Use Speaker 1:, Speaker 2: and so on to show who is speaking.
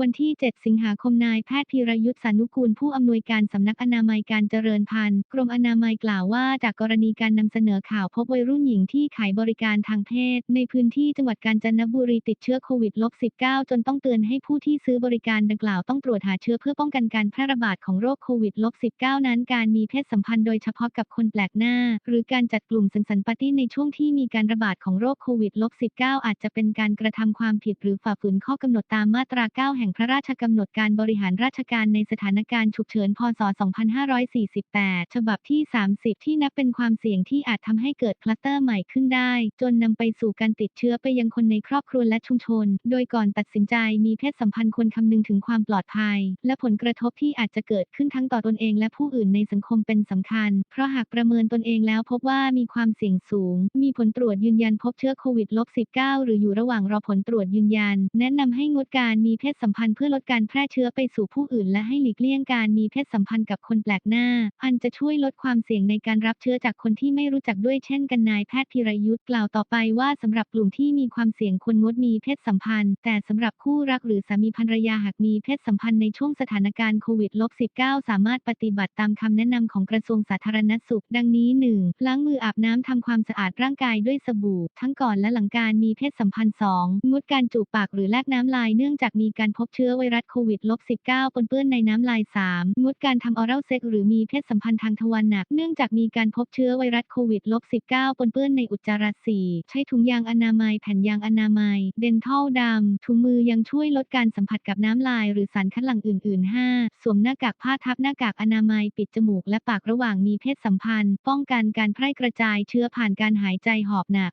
Speaker 1: วันที่ 7 สิงหาคมนายแพทย์พีรยุทธ์สานุกูลผู้อำนวยการสำนักอนามัยการเจริญพันธุ์ กรมอนามัยกล่าวว่าจากกรณีการนำเสนอข่าวพบวัยรุ่นหญิงที่ขายบริการทางเพศ ในพื้นที่จังหวัดกาญจนบุรีติดเชื้อโควิด -19 จนต้องเตือนให้ผู้ที่ซื้อบริการดังกล่าวต้องตรวจหาเชื้อเพื่อป้องกันการแพร่ระบาดของโรคโควิด -19 นั้นการมีเพศสัมพันธ์โดยเฉพาะกับคนแปลกหน้า หรือการจัดกลุ่มสังสรรค์ปาร์ตี้ในช่วงที่มีการระบาดของโรคโควิด -19 อาจจะเป็นการกระทำความผิดหรือฝ่าฝืนข้อกำหนดตามมาตรา 9 แห่งพระราชกำหนดการบริหารราชการในสถานการณ์ฉุกเฉิน พศ 2548 ฉบับที่ 30 ที่นับเป็นความเสี่ยงที่อาจทำให้เกิดคลัสเตอร์ใหม่ขึ้นได้ จนนำไปสู่การติดเชื้อไปยังคนในครอบครัวและชุมชน โดยก่อนตัดสินใจมีเพศสัมพันธ์ควรคำนึงถึงความปลอดภัย และผลกระทบที่อาจจะเกิดขึ้นทั้งต่อตนเองและผู้อื่นในสังคมเป็นสำคัญ เพราะหากประเมินตนเองแล้วพบว่ามีความเสี่ยงสูง มีผลตรวจยืนยันพบเชื้อโควิด -19 หรืออยู่ระหว่างรอผลตรวจยืนยัน แนะนำให้งดการมีเพศสัมพันธ์เพื่อลดการแพร่เชื้อไปสู่ผู้อื่น และให้หลีกเลี่ยงการมีเพศสัมพันธ์กับคนแปลกหน้า อันจะช่วยลดความเสี่ยงในการรับเชื้อจากคนที่ไม่รู้จักด้วยเช่นกันนายแพทย์พิรยุทธ์กล่าวต่อไปว่าสำหรับกลุ่มที่มีความเสี่ยงควรงดมีเพศสัมพันธ์ แต่สำหรับคู่รักหรือสามีภรรยาหากมีเพศสัมพันธ์ในช่วงสถานการณ์โควิด -19 สามารถปฏิบัติตามคำแนะนำของกระทรวงสาธารณสุข ดังนี้ 1. ล้างมืออาบน้ำทำความสะอาดร่างกายด้วยสบู่ ทั้งก่อนและหลังการมีเพศสัมพันธ์ 2. งดการจูบปากหรือแลกน้ำลายเนื่องจากมีการพบเชื้อไวรัสโควิด -19 ปนเปื้อนในน้ำลาย 3. งดการทำออรัลเซ็กหรือมีเพศสัมพันธ์ทางทวารหนัก เนื่องจากมีการพบเชื้อไวรัสโควิด -19 ปนเปื้อนในอุจจาระ 4. ใช้ถุงยางอนามัย แผ่นยางอนามัย เดนทัลดำถุงมือยังช่วยลดการสัมผัสกับน้ำลาย หรือสารคัดหลั่งอื่น ๆ 5. สวมหน้ากากผ้าทับหน้ากากอนามัยปิดจมูกและปากระหว่างมีเพศสัมพันธ์ ป้องกันการแพร่กระจายเชื้อผ่านการหายใจหอบหนัก